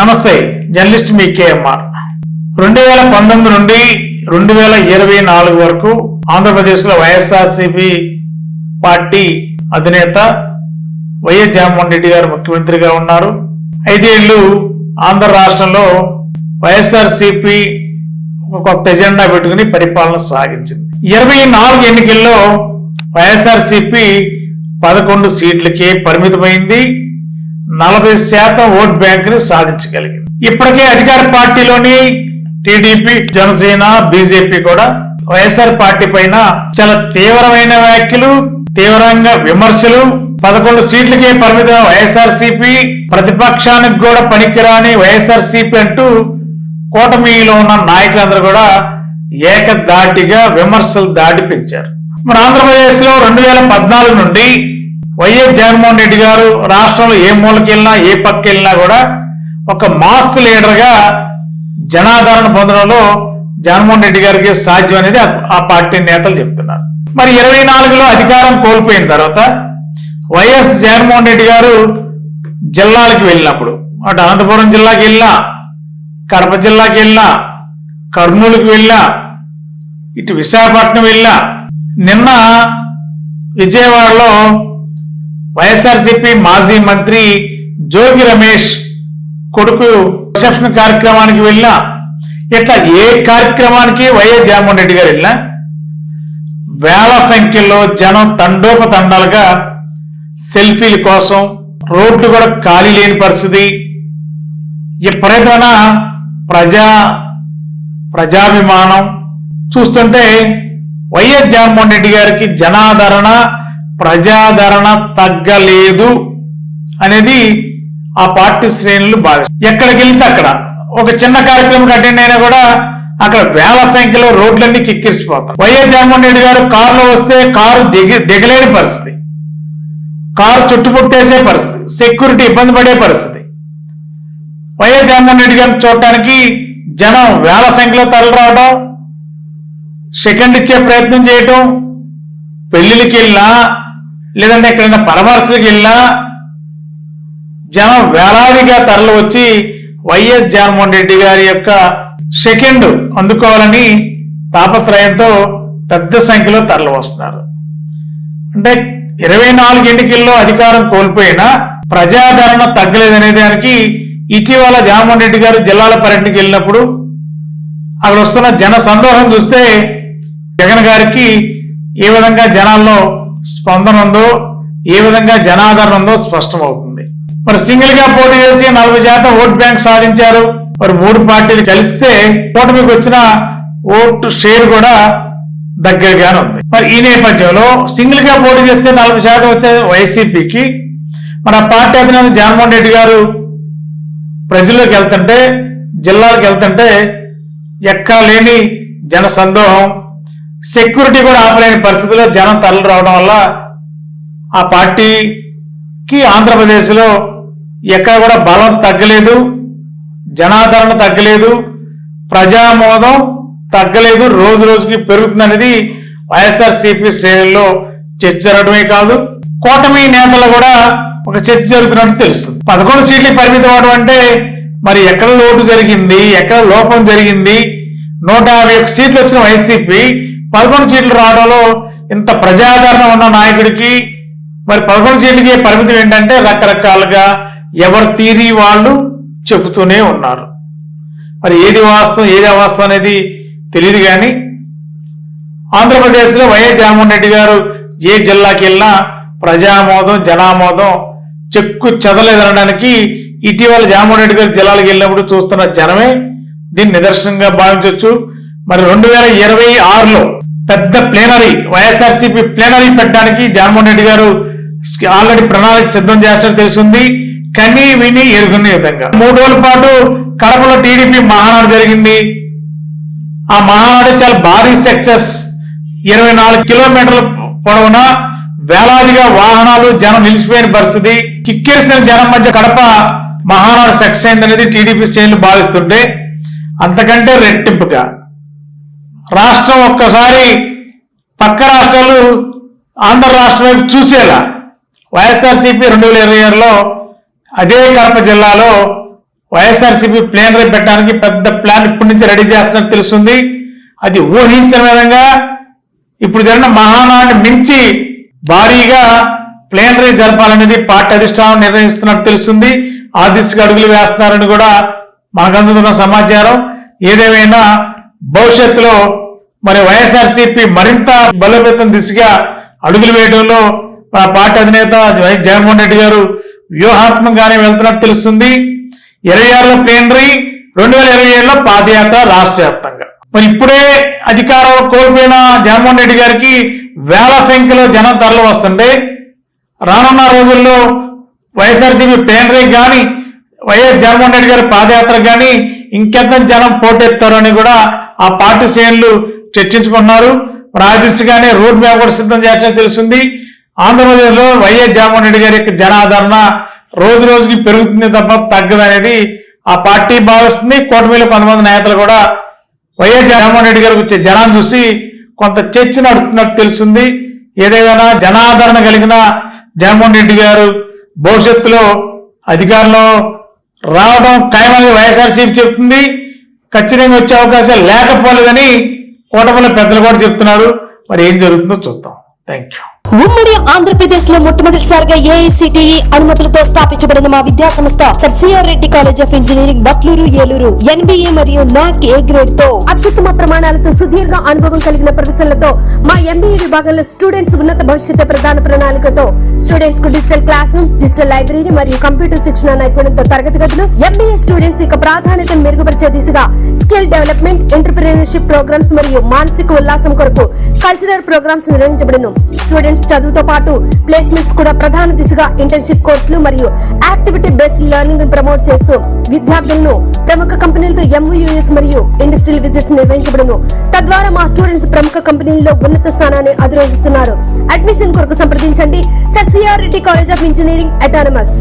నమస్తే జర్నలిస్ట్ మీ కేఎంఆర్. రెండు వేల పంతొమ్మిది నుండి రెండు వేల ఇరవై నాలుగు వరకు ఆంధ్రప్రదేశ్లో వైఎస్ఆర్సీపీ పార్టీ అధినేత వైఎస్ జగన్మోహన్ రెడ్డి గారు ముఖ్యమంత్రిగా ఉన్నారు. ఐదేళ్ళు ఆంధ్ర రాష్ట్రంలో వైఎస్ఆర్సీపీ ఒక కొత్త ఎజెండా పెట్టుకుని పరిపాలన సాగించింది. ఇరవై నాలుగు ఎన్నికల్లో వైఎస్ఆర్సీపీ పదకొండు సీట్లకే పరిమితమైంది. నలభై శాతం ఓట్ బ్యాంకుని సాధించగలిగింది. ఇప్పటికే అధికార పార్టీలోని టీడీపీ జనసేన బీజేపీ కూడా వైఎస్ఆర్ పార్టీ పైన చాలా తీవ్రమైన వ్యాఖ్యలు తీవ్రంగా విమర్శలు పదకొండు సీట్లకే పరిమితం వైఎస్ఆర్సీపీ ప్రతిపక్షానికి కూడా పనికిరాని వైఎస్ఆర్సీపీ అంటూ కూటమిలో ఉన్న నాయకులందరూ కూడా ఏకదాటిగా విమర్శలు దాటి పెంచారు. మన ఆంధ్రప్రదేశ్లో రెండు వేల పద్నాలుగు నుండి వైఎస్ జగన్మోహన్ రెడ్డి గారు రాష్ట్రంలో ఏ మూలకి వెళ్ళినా ఏ పక్క వెళ్ళినా కూడా ఒక మాస్ లీడర్గా జనాదరణ పొందడంలో జగన్మోహన్ రెడ్డి గారికి సాధ్యం అనేది ఆ- ఆ పార్టీ నేతలు చెప్తున్నారు. మరి ఇరవై నాలుగులో అధికారం కోల్పోయిన తర్వాత వైఎస్ జగన్మోహన్ రెడ్డి గారు జిల్లాలకు వెళ్ళినప్పుడు అటు అనంతపురం జిల్లాకి వెళ్ళినా కడప జిల్లాకి వెళ్ళినా కర్నూలుకి వెళ్ళినా ఇటు విశాఖపట్నం వెళ్ళినా నిన్న విజయవాడలో వైఎస్ఆర్సీపీ మాజీ మంత్రి జోగి రమేష్ కొడుకు రిసెప్షన్ కార్యక్రమానికి వెళ్ళినా ఇట్లా ఏ కార్యక్రమానికి వైఎస్ జగన్మోహన్ రెడ్డి గారు వెళ్ళినా? వేల సంఖ్యలో జనం తండోపతండాలుగా సెల్ఫీల కోసం రోడ్లు కూడా ఖాళీ లేని పరిస్థితి. ఎప్పుడైనా ప్రజా ప్రజాభిమానం చూస్తుంటే వైఎస్ జగన్మోహన్ రెడ్డి గారికి జనాదరణ ప్రజాదరణ తగ్గలేదు అనేది ఆ పార్టీ శ్రేణులు భావిస్తారు. ఎక్కడికి వెళ్తే అక్కడ. ఒక చిన్న కార్యక్రమం అటెండ్ అయినా కూడా అక్కడ వేల సంఖ్యలో రోడ్లన్నీ కిక్కిరిసిపోతాయి. వైఎస్ జగన్మోహన్ రెడ్డి గారు కారులో వస్తే కారు దిగి దిగలేని పరిస్థితి. కారు చుట్టుపుట్టేసే పరిస్థితి. సెక్యూరిటీ ఇబ్బంది పడే పరిస్థితి. వైఎస్ జగన్మోహన్ రెడ్డి గారిని చూడటానికి జనం వేల సంఖ్యలో తరలిరావడం సెకండ్ ఇచ్చే ప్రయత్నం చేయటం పెళ్ళిళ్ళకి వెళ్ళినా లేదంటే ఎక్కడైనా పరామర్శలకు వెళ్ళినా జనం వేలాదిగా తరలి వచ్చి వైఎస్ జగన్మోహన్ రెడ్డి గారి యొక్క సెకండ్ అందుకోవాలని తాపత్రయంతో పెద్ద సంఖ్యలో తరలి వస్తున్నారు. అంటే ఇరవై నాలుగు ఎన్నికల్లో అధికారం కోల్పోయినా ప్రజాదరణ తగ్గలేదనే దానికి ఇటీవల జగన్మోహన్ రెడ్డి గారు జిల్లాల పర్యటనకి వెళ్ళినప్పుడు అక్కడ వస్తున్న జన సందోహం చూస్తే జగన్ గారికి ఏ విధంగా జనాల్లో స్పందన ఉందో ఏ విధంగా జనాదరణ ఉందో స్పష్టమవుతుంది. మరి సింగిల్గా పోటీ చేసి నలభై శాతం ఓట్ బ్యాంక్ సాధించారు. మరి మూడు పార్టీలు కలిస్తే కూటమికి వచ్చిన ఓటు షేర్ కూడా దగ్గరగానే ఉంది. మరి ఈ నేపథ్యంలో సింగిల్గా పోటీ చేస్తే నలభై శాతం వచ్చే వైసీపీకి మన పార్టీ అధినేత జగన్మోహన్ రెడ్డి గారు ప్రజల్లోకి వెళ్తుంటే జిల్లాలకు వెళ్తుంటే ఎక్కడ లేని జన సందోహం సెక్యూరిటీ కూడా ఆపలేని పరిస్థితిలో జనం తరలి రావడం వల్ల ఆ పార్టీకి ఆంధ్రప్రదేశ్లో ఎక్కడ కూడా బలం తగ్గలేదు జనాదరణ తగ్గలేదు ప్రజామోదం తగ్గలేదు రోజు రోజుకి పెరుగుతుందనేది వైఎస్ఆర్సీపీ శ్రేణుల్లో చర్చ జరగడమే కాదు కూటమి నేతలు కూడా ఒక చర్చ జరుగుతున్నట్టు తెలుస్తుంది. పదకొండు సీట్లు పరిమితం అవడం అంటే మరి ఎక్కడ లోటు జరిగింది ఎక్కడ లోపం జరిగింది నూట యాభై ఒక్క సీట్లు వచ్చిన వైసీపీ పదకొండు సీట్లు రావడంలో ఇంత ప్రజాదరణ ఉన్న నాయకుడికి మరి పదకొండు సీట్లకి పరిమితి ఏంటంటే రకరకాలుగా ఎవరి తీరి వాళ్ళు చెబుతూనే ఉన్నారు. మరి ఏది వాస్తవం ఏది అవాస్తవం అనేది తెలియదు కానీ ఆంధ్రప్రదేశ్లో వైఎస్ జగన్మోహన్ రెడ్డి గారు ఏ జిల్లాకి వెళ్ళినా ప్రజామోదం జనామోదం చెక్కు చెదలేదనడానికి ఇటీవల జగన్మోహన్ రెడ్డి గారు జిల్లాలకు వెళ్ళినప్పుడు చూస్తున్న జనమే దీన్ని నిదర్శనంగా భావించవచ్చు. మరి రెండు వేల ఇరవై ఆరులో పెద్ద ప్లేనరీ వైఎస్ఆర్సీపీ ప్లేనరీ పెట్టడానికి జగన్మోహన్ రెడ్డి గారు ఆల్రెడీ ప్రణాళిక సిద్ధం చేస్తారో తెలిసింది కని విని ఎరుగునే విధంగా. మూడు రోజుల పాటు కడపలో టీడీపీ మహానాడు జరిగింది. ఆ మహానాడు చాలా భారీ సక్సెస్ ఇరవై నాలుగు కిలోమీటర్ల పొడవున వేలాదిగా వాహనాలు జనం నిలిచిపోయిన పరిస్థితి. కిక్కిరిసిన జనం మధ్య కడప మహానాడు సక్సెస్ అయిందనేది టీడీపీ శ్రేణులు భావిస్తుంటే అంతకంటే రెట్టింపుగా. రాష్ట్రం ఒక్కసారి పక్క రాష్ట్రాలు ఆంధ్ర రాష్ట్రం వైపు చూసేలా. వైఎస్ఆర్సీపీ రెండు వేల ఇరవై ఆరులో అదే కడప జిల్లాలో వైఎస్ఆర్సీపీ ప్లేన్ పెట్టడానికి పెద్ద ప్లాన్ ఇప్పటి నుంచి రెడీ చేస్తున్నట్టు తెలుస్తుంది. అది ఊహించిన విధంగా ఇప్పుడు జరిగిన మహానాన్ని మించి భారీగా ప్లేన్ రే జరపాలనేది పార్టీ అధిష్టానం నిర్ణయిస్తున్నట్టు తెలుస్తుంది. ఆ దిశగా అడుగులు వేస్తున్నారని కూడా మనకు అందుతున్న సమాచారం. ఏదేమైనా భవిష్యత్తులో మరి వైఎస్ఆర్సీపీ మరింత బలోపేతం దిశగా అడుగులు వేయడంలో పార్టీ అధినేత జగన్మోహన్ రెడ్డి గారు వ్యూహాత్మకంగానే వెళ్తున్నట్టు తెలుస్తుంది. ఇరవై ఆరులో ప్లేనరీ రెండు వేల ఇరవై ఏడులో పాదయాత్ర రాష్ట్ర వ్యాప్తంగా. మరి ఇప్పుడే అధికారం కోల్పోయిన జగన్మోహన్ రెడ్డి గారికి వేల సంఖ్యలో జనం తరలి వస్తుంటే రానున్న రోజుల్లో వైఎస్ఆర్సీపీ ప్లేనరీ కానీ వైఎస్ జగన్మోహన్ రెడ్డి గారి పాదయాత్ర కానీ ఇంకెంత జనం పోటెత్తారని కూడా ఆ పార్టీ శ్రేణులు చర్చించుకున్నారు మరి ఆ దిశగానే రోడ్ మ్యాప్ కూడా సిద్ధం చేస్తారని తెలుస్తుంది ఆంధ్రప్రదేశ్లో వైఎస్ జగన్మోహన్ రెడ్డి గారి యొక్క జనాదరణ రోజు రోజుకి పెరుగుతుంది తప్ప తగ్గదనేది ఆ పార్టీ భావిస్తుంది. కూటమిలో కొంతమంది నేతలు కూడా వైఎస్ జగన్మోహన్ రెడ్డి గారికి వచ్చే జనాన్ని చూసి కొంత చర్చ నడుస్తున్నట్టు తెలుస్తుంది ఏదేదైనా జనాదరణ కలిగిన జగన్మోహన్ రెడ్డి గారు భవిష్యత్తులో అధికారంలో రావడం ఖాయమని వైఎస్ఆర్సీపీ చెప్తుంది ఖచ్చితంగా వచ్చే అవకాశాలు లేకపోలేదని కూటమిలో పెద్దలు కూడా చెప్తున్నారు. మరి ఏం జరుగుతుందో చూద్దాం. థ్యాంక్ యూ ఉమ్మడి ఆంధ్రప్రదేశ్లో మొట్టమొదటిసారిగా ఏఐసిటిఈ అనుమతులతో స్థాపించబడిన మా విద్యా సంస్థ. Sir CR Reddy college of engineering Batluru Eluru NBA మరియు నాక్ ఏ గ్రేడ్తో. అత్యుత్తమ ప్రమాణాలతో సుదీర్ఘ అనుభవం కలిగిన ప్రొఫెసర్లతో మా ఎంబీఏ విభాగంలో స్టూడెంట్స్ ఉన్నత భవిష్యత్తు ప్రధాన ప్రణాళికతో స్టూడెంట్స్కు digital class rooms digital library మరియు కంప్యూటర్ శిక్షణ నైపుణ్యంతో తరగతి గదులు ఎంబీఏ స్టూడెంట్స్ యొక్క ప్రాధాన్యతను మెరుగుపరిచే దిశగా స్కిల్ డెవలప్మెంట్ ఎంటర్ప్రీనర్షిప్ ప్రోగ్రామ్స్ మరియు మానసిక ఉల్లాసం కొరకు కల్చరల్ ప్రోగ్రామ్స్ నిర్వహించబడును. స్టూడెంట్స్ చదువుతో పాటు ప్లేస్మెంట్స్ కూడా ప్రధాన దిశగా ఇంటర్న్షిప్ కోర్సులు మరియు యాక్టివిటీ బేస్డ్ లెర్నింగ్ ప్రమోట్ చేస్తూ విద్యార్థులను ప్రముఖ కంపెనీలతో ఎంయూఎస్ మరియు ఇండస్ట్రియల్ విజిట్స్ నిర్వహించబడును. తద్వారా మా స్టూడెంట్స్ ప్రముఖ కంపెనీల్లో ఉన్నత స్థానాన్ని అధిరోహిస్తున్నారు. అడ్మిషన్ కొరకు సంప్రదించండి. Sir CR Reddy college of engineering autonomous